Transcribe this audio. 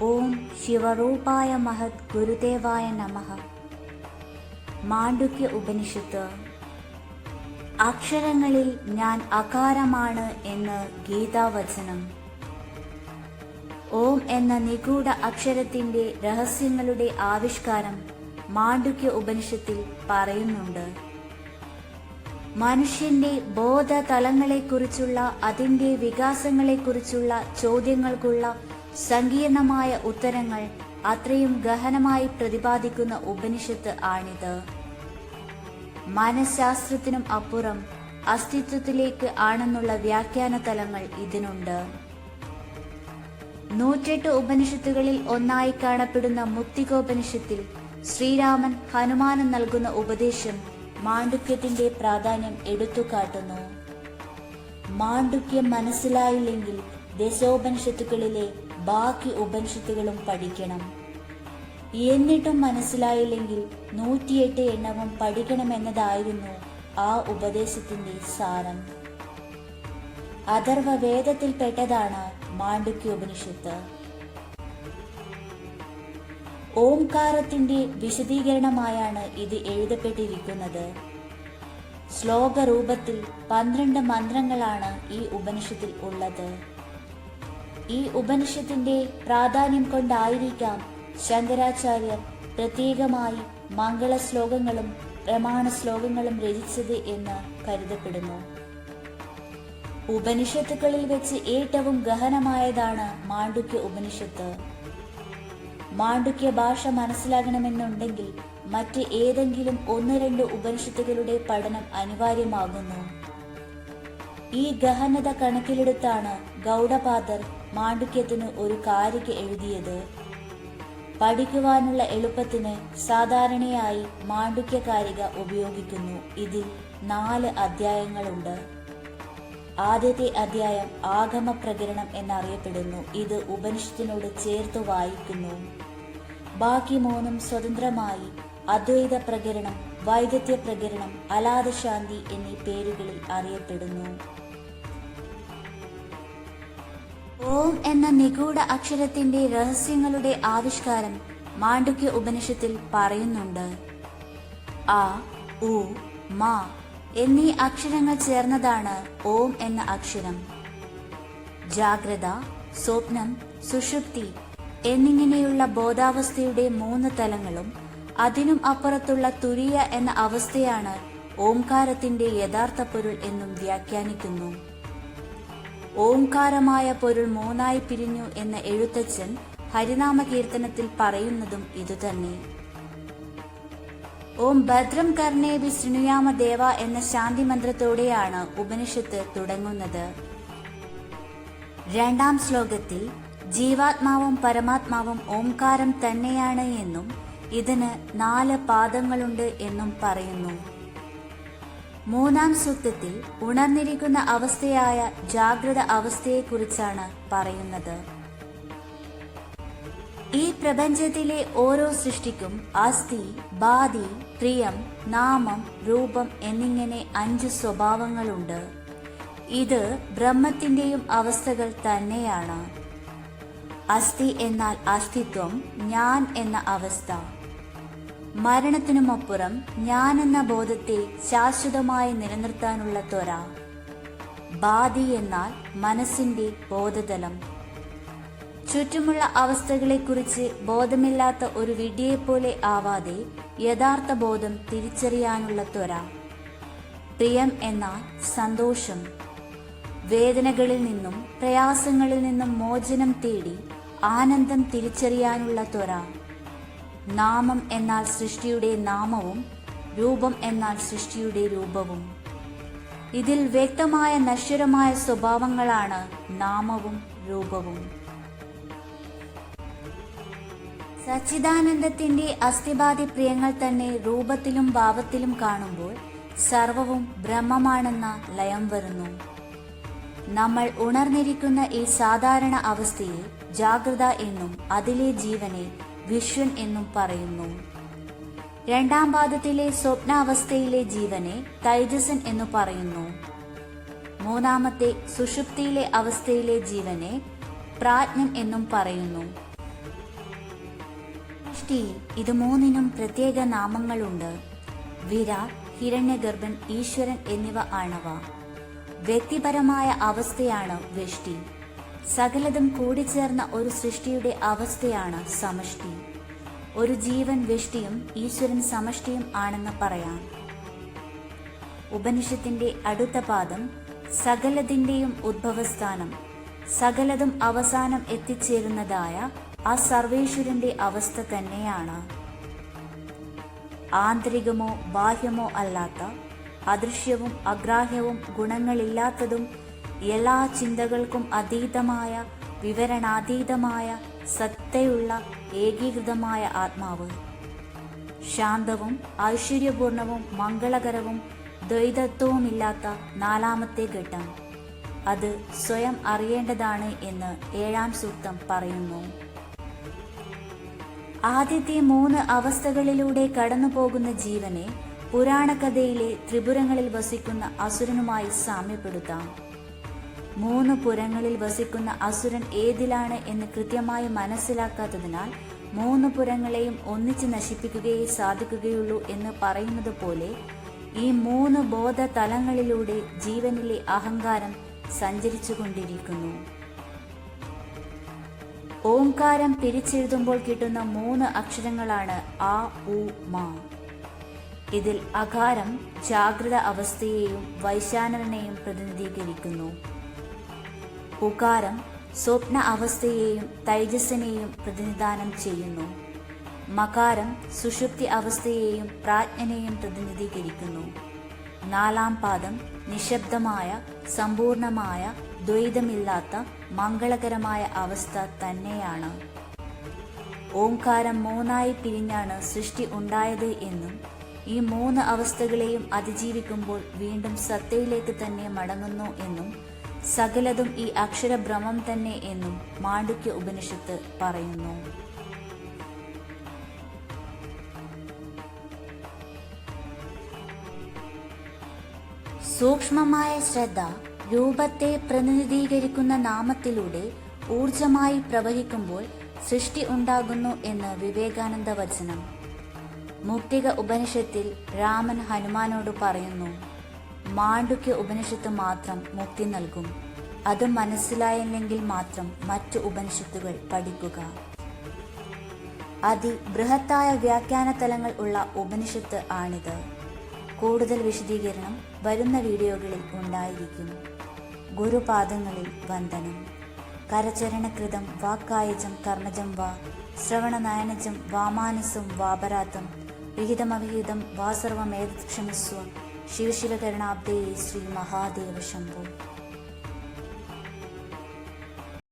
ഓം ശിവരൂപായ മഹത് ഗുരുദേവായ നമഃ. മാണ്ഡുക്യ ഉപനിഷത്ത്. അക്ഷരങ്ങളിൽ ഞാൻ അകാരമാണ് എന്ന് ഗീതാവചനം. ഓം എന്ന നിഗൂഢ അക്ഷരത്തിന്റെ രഹസ്യങ്ങളുടെ ആവിഷ്കാരം മാണ്ഡുക്യ ഉപനിഷത്തിൽ പറയുന്നുണ്ട്. മനുഷ്യന്റെ ബോധതലങ്ങളെക്കുറിച്ചുള്ള അതിന്റെ വികാസങ്ങളെക്കുറിച്ചുള്ള ചോദ്യങ്ങൾക്കുള്ള സങ്കീർണമായ ഉത്തരങ്ങൾ അത്രയും ഗഹനമായി പ്രതിപാദിക്കുന്ന ഉപനിഷത്ത് ആണിത്. മനഃശാസ്ത്രത്തിനും അപ്പുറം അസ്തിത്വത്തിലേക്ക് ആണെന്നുള്ള വ്യാഖ്യാന തലങ്ങൾ ഇതിനുണ്ട്. നൂറ്റെട്ട് ഉപനിഷത്തുകളിൽ ഒന്നായി കാണപ്പെടുന്ന മുക്തികോപനിഷത്തിൽ ശ്രീരാമൻ ഹനുമാന് നൽകുന്ന ഉപദേശം മാണ്ഡുക്യത്തിന്റെ പ്രാധാന്യം എടുത്തുകാട്ടുന്നു. മാണ്ഡുക്യം മനസ്സിലായില്ലെങ്കിൽ ദശോപനിഷത്തുകളിലെ ബാക്കി ഉപനിഷത്തുകളും പഠിക്കണം. എന്നിട്ടും മനസ്സിലായില്ലെങ്കിൽ നൂറ്റിയെട്ട് എണ്ണവും പഠിക്കണമെന്നതായിരുന്നു ആ ഉപദേശത്തിന്റെ സാരം. അഥർവ വേദത്തിൽപ്പെട്ടതാണ് മാണ്ഡുക്യ ഉപനിഷത്ത്. ഓംകാരത്തിന്റെ വിശദീകരണമായാണ് ഇത് എഴുതപ്പെട്ടിരിക്കുന്നത്. ശ്ലോകരൂപത്തിൽ പന്ത്രണ്ട് മന്ത്രങ്ങളാണ് ഈ ഉപനിഷത്തിൽ ഉള്ളത്. ഈ ഉപനിഷത്തിന്റെ പ്രാധാന്യം കൊണ്ടായിരിക്കാം ശങ്കരാചാര്യർ പ്രത്യേകമായി മംഗള ശ്ലോകങ്ങളും പ്രമാണ ശ്ലോകങ്ങളും രചിച്ചത് എന്ന് കരുതപ്പെടുന്നു. ഉപനിഷത്തുക്കളിൽ വെച്ച് ഏറ്റവും ഗഹനമായതാണ് മാണ്ഡുക്യ ഉപനിഷത്ത്. മാണ്ഡുക്യ ഭാഷ മനസ്സിലാകണമെന്നുണ്ടെങ്കിൽ മറ്റ് ഏതെങ്കിലും ഒന്ന് രണ്ട് ഉപനിഷത്തുകളുടെ പഠനം അനിവാര്യമാകുന്നു. ഈ ഗഹനത കണക്കിലെടുത്താണ് ഗൗഡപാദർ മാണ്ഡുക്യത്തിന് ഒരു കാരിക എഴുതിയത്. പഠിക്കുവാനുള്ള എളുപ്പത്തിന് സാധാരണയായി മാണ്ഡുക്യ കാരിക ഉപയോഗിക്കുന്നു. ഇതിൽ നാല് അധ്യായങ്ങളുണ്ട്. ആദ്യത്തെ അധ്യായം ആഗമ പ്രകരണം എന്നറിയപ്പെടുന്നു. ഇത് ഉപനിഷത്തിനോട് ചേർത്ത് വായിക്കുന്നു. ബാക്കി മൂന്നും സ്വതന്ത്രമായി അദ്വൈത പ്രകരണം വൈദഗ്ധ്യ പ്രകരണം അലാദശാന്തി എന്നീ പേരുകളിൽ അറിയപ്പെടുന്നു. ഓം എന്ന നിഗൂഢ അക്ഷരത്തിന്റെ രഹസ്യങ്ങളുടെ ആവിഷ്കാരം മാണ്ഡുക്യ ഉപനിഷത്തിൽ പറയുന്നുണ്ട്. ആ ഉ മാ എന്നീ അക്ഷരങ്ങൾ ചേർന്നതാണ് ഓം എന്ന അക്ഷരം. ജാഗ്രത സ്വപ്നം സുഷുപ്തി എന്നിങ്ങനെയുള്ള ബോധാവസ്ഥയുടെ മൂന്ന് തലങ്ങളും അതിനും അപ്പുറത്തുള്ള തുരിയ എന്ന അവസ്ഥയാണ് ഓംകാരത്തിന്റെ യഥാർത്ഥ പൊരുൾ എന്നും വ്യാഖ്യാനിക്കുന്നു. ഓംകാരമായ പൊരുൾ മൂന്നായി പിരിഞ്ഞു എന്ന എഴുത്തച്ഛൻ ഹരിനാമ കീർത്തനത്തിൽ പറയുന്നതും ഇതുതന്നെ. ഓം ഭദ്രം കർണേവി ശൃണുയാമ ദേവ എന്ന ശാന്തി മന്ത്രത്തോടെയാണ് ഉപനിഷത്ത് തുടങ്ങുന്നത്. രണ്ടാം ശ്ലോകത്തിൽ ജീവാത്മാവും പരമാത്മാവും ഓംകാരം തന്നെയാണ് എന്നും ഇതിന് നാല് പാദങ്ങളുണ്ട് എന്നും പറയുന്നു. മൂന്നാം സൂക്തത്തിൽ ഉണർന്നിരിക്കുന്ന അവസ്ഥയായ ജാഗ്രത അവസ്ഥയെക്കുറിച്ചാണ് പറയുന്നത്. ഈ പ്രപഞ്ചത്തിലെ ഓരോ സൃഷ്ടിക്കും അസ്ഥി ബാധി പ്രിയം നാമം രൂപം എന്നിങ്ങനെ അഞ്ച് സ്വഭാവങ്ങളുണ്ട്. ഇത് ബ്രഹ്മത്തിന്റെയും അവസ്ഥകൾ തന്നെയാണ്. അസ്ഥി എന്നാൽ അസ്തിത്വം ഞാൻ എന്ന അവസ്ഥ. മരണത്തിനുമപ്പുറം ഞാൻ എന്ന ബോധത്തെ ശാശ്വതമായി നിലനിർത്താനുള്ള ത്വര. ബാധി എന്നാൽ മനസ്സിന്റെ ബോധതലം. ചുറ്റുമുള്ള അവസ്ഥകളെക്കുറിച്ച് ബോധമില്ലാത്ത ഒരു വിഡിയെപ്പോലെ ആവാതെ യഥാർത്ഥ ബോധം തിരിച്ചറിയാനുള്ള ത്വര. പ്രിയം എന്നാൽ സന്തോഷം. വേദനകളിൽ നിന്നും പ്രയാസങ്ങളിൽ നിന്നും മോചനം തേടി ആനന്ദം തിരിച്ചറിയാനുള്ള ത്വര. നാമം എന്നാൽ സൃഷ്ടിയുടെ നാമവും രൂപം എന്നാൽ സൃഷ്ടിയുടെ രൂപവും. ഇതിൽ വ്യക്തമായ നശ്വരമായ സ്വഭാവങ്ങളാണ് നാമവും രൂപവും. സച്ചിദാനന്ദത്തിന്റെ അസ്ഥിബാധി പ്രിയങ്ങൾ തന്നെ രൂപത്തിലും ഭാവത്തിലും കാണുമ്പോൾ സർവവും ബ്രഹ്മമാണെന്ന ലയം വരുന്നു. നമ്മൾ ഉണർന്നിരിക്കുന്ന ഈ സാധാരണ അവസ്ഥയെ ജാഗ്രത എന്നും അതിലെ ജീവനെ വിശ്വൻ എന്നും പറയുന്നു. രണ്ടാം പാദത്തിലെ സ്വപ്നാവസ്ഥയിലെ ജീവനെ തൈജസൻ എന്നു പറയുന്നു. മൂന്നാമത്തെ സുഷുപ്തിയിലെ അവസ്ഥയിലെ ജീവനെ പ്രാജ്ഞൻ എന്നും പറയുന്നു. ഇത് മൂന്നിനും പ്രത്യേക നാമങ്ങളുണ്ട്. വിരാട് ഹിരണ്യഗർഭൻ ഈശ്വരൻ എന്നിവ ആണവ. വ്യക്തിപരമായ അവസ്ഥയാണ് വെഷ്ടി. സകലതും കൂടിച്ചേർന്ന ഒരു സൃഷ്ടിയുടെ അവസ്ഥയാണ് സമഷ്ടി. ഒരു ജീവൻ വൃഷ്ടിയും ഈശ്വരൻ സമഷ്ടിയും ആണെന്ന് പറയാം. ഉപനിഷത്തിന്റെ അടുത്ത പാദം സകലതിന്റെയും ഉദ്ഭവസ്ഥാനം സകലതും അവസാനം എത്തിച്ചേരുന്നതായ ആ സർവേശ്വരന്റെ അവസ്ഥ തന്നെയാണ്. ആന്തരികമോ ബാഹ്യമോ അല്ലാത്ത അദൃശ്യവും അഗ്രാഹ്യവും ഗുണങ്ങളില്ലാത്തതും എല്ലാ ചിന്തകൾക്കും അതീതമായ വിവരണാതീതമായ സത്തയുള്ള ഏകീകൃതമായ ആത്മാവ്. ശാന്തവും ഐശ്വര്യപൂർണവും മംഗളകരവും ദ്വൈതത്വവുമില്ലാത്ത നാലാമത്തെ ഘട്ടം. അത് സ്വയം അറിയേണ്ടതാണ് എന്ന് ഏഴാം സൂക്തം പറയുന്നു. ആദ്യത്തെ മൂന്ന് അവസ്ഥകളിലൂടെ കടന്നു പോകുന്ന ജീവനെ പുരാണകഥയിലെ ത്രിപുരങ്ങളിൽ വസിക്കുന്ന അസുരനുമായി സാമ്യപ്പെടുത്താം. മൂന്ന് പുരങ്ങളിൽ വസിക്കുന്ന അസുരൻ ഏതിലാണ് എന്ന് കൃത്യമായി മനസ്സിലാക്കാത്തതിനാൽ മൂന്ന് പുരങ്ങളെയും ഒന്നിച്ച് നശിപ്പിക്കുകയേ സാധിക്കുകയുള്ളൂ എന്ന് പറയുന്നത് പോലെ ഈ മൂന്ന് ബോധ തലങ്ങളിലൂടെ ജീവനിലെ അഹങ്കാരം സഞ്ചരിച്ചുകൊണ്ടിരിക്കുന്നു. ഓംകാരം പിരിച്ചെഴുതുമ്പോൾ കിട്ടുന്ന മൂന്ന് അക്ഷരങ്ങളാണ് ആ ഉ മാ. ഇതിൽ അകാരം ജാഗ്രത അവസ്ഥയെയും വൈശാനനെയും പ്രതിനിധീകരിക്കുന്നു. ഉകാരം സ്വപ്ന അവസ്ഥയെയും തൈജസ്സിനെയും പ്രതിനിധാനം ചെയ്യുന്നു. മകാരം സുഷുപ്തി അവസ്ഥയെയും പ്രാജ്ഞനെയും പ്രതിനിധീകരിക്കുന്നു. നാലാം പാദം നിശബ്ദമായ സമ്പൂർണമായ ദ്വൈതമില്ലാത്ത മംഗളകരമായ അവസ്ഥ തന്നെയാണ്. ഓംകാരം മൂന്നായി പിരിഞ്ഞാണ് സൃഷ്ടി ഉണ്ടായത് എന്നും ഈ മൂന്ന് അവസ്ഥകളെയും അതിജീവിക്കുമ്പോൾ വീണ്ടും സത്തയിലേക്ക് തന്നെ മടങ്ങുന്നു എന്നും സകലതും ഈ അക്ഷരഭ്രമം തന്നെ എന്നും മാണ്ഡുക്യ ഉപനിഷത്ത് പറയുന്നു. സൂക്ഷ്മമായ ശ്രദ്ധ രൂപത്തെ പ്രതിനിധീകരിക്കുന്ന നാമത്തിലൂടെ ഊർജമായി പ്രവഹിക്കുമ്പോൾ സൃഷ്ടി ഉണ്ടാകുന്നു എന്ന് വിവേകാനന്ദ വചനം മുക്തിക ഉപനിഷത്തിൽ രാമൻ ഹനുമാനോട് പറയുന്നു. മാണ്ഡുക്യ ഉപനിഷത്ത് മാത്രം മുക്തി നൽകും. അത് മനസ്സിലായില്ലെങ്കിൽ മാത്രം മറ്റു ഉപനിഷത്തുകൾ പഠിക്കുക. അതി ബൃഹത്തായ വ്യാഖ്യാന തലങ്ങൾ ഉള്ള ഉപനിഷത്ത് ആണിത്. കൂടുതൽ വിശദീകരണം വരുന്ന വീഡിയോകളിൽ ഉണ്ടായിരിക്കും. ഗുരുപാദങ്ങളിൽ വന്ദനം. കരചരണകൃതം വാക്കായജം കർണജം വാ ശ്രവണനയനജം വാമാനസം വാപരാതം വിഹിതമവിഹിതം വാ സർവമേത് കരുണാബ്ദേ ശ്രീ മഹാദേവ ശംഭു